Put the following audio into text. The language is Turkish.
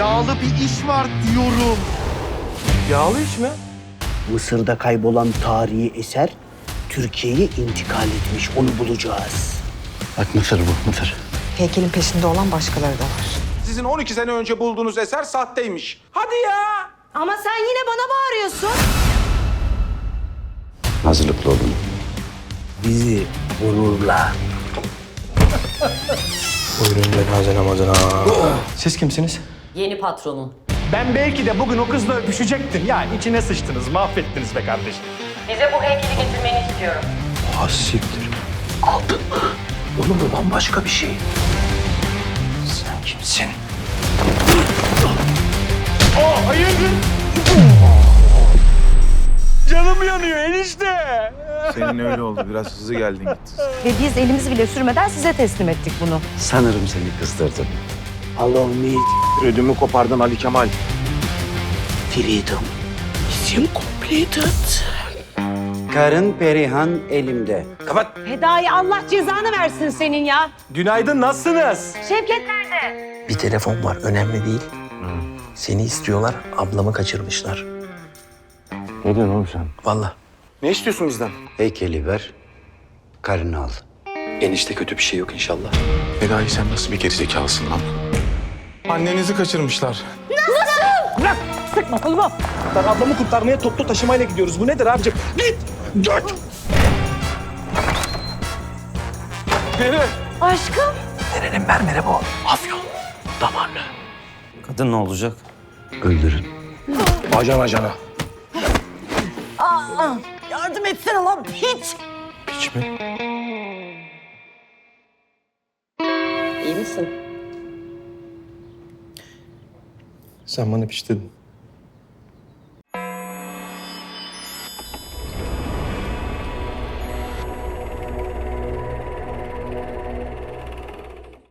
Yağlı bir iş var diyorum. Yağlı iş mi? Mısır'da kaybolan tarihi eser Türkiye'ye intikal etmiş. Onu bulacağız. Bak Mısır bu, Mısır. Heykelin peşinde olan başkaları da var. Sizin 12 sene önce bulduğunuz eser sahteymiş. Hadi ya! Ama sen yine bana bağırıyorsun. Hazırlıklı olun. Bizi gururla. Buyurun cenaze namazına. Siz kimsiniz? Yeni patronun. Ben belki de bugün o kızla öpüşecektim. Ya içine sıçtınız, mahvettiniz be kardeşim. Bize bu heykeli getirmeni istiyorum. Ha siktir. Oğlum bu bambaşka bir şey. Sen kimsin? Canım yanıyor enişte. Senin öyle oldu. Biraz hızlı geldin gittin. Ve biz elimizi bile sürmeden size teslim ettik bunu. Sanırım seni kızdırdım. Allow me Ödümü kopardın Ali Kemal. freedom. Mission completed. Karın Perihan elimde. Kapat. Fedai Allah cezanı versin senin ya. Günaydın, nasılsınız? Şevket nerede? Bir telefon var önemli değil. Seni istiyorlar ablamı kaçırmışlar. Ne diyorsun oğlum sen? Vallahi. Ne istiyorsun bizden? Heykeli ver, karını al. Enişte kötü bir şey yok inşallah. Fedai sen nasıl bir gerizekalısın lan? Annenizi kaçırmışlar. Ben ablamı kurtarmaya toplu taşımayla gidiyoruz. Bu nedir abicim? Git! Git! Peri! Aşkım. Nerenin mermeri bu? Afyon. Damarlı. Kadın ne olacak? Öldürün. Ajan ajana. Yardım etsene lan piç. Piç mi? İyi misin? Sen bana piç dedin.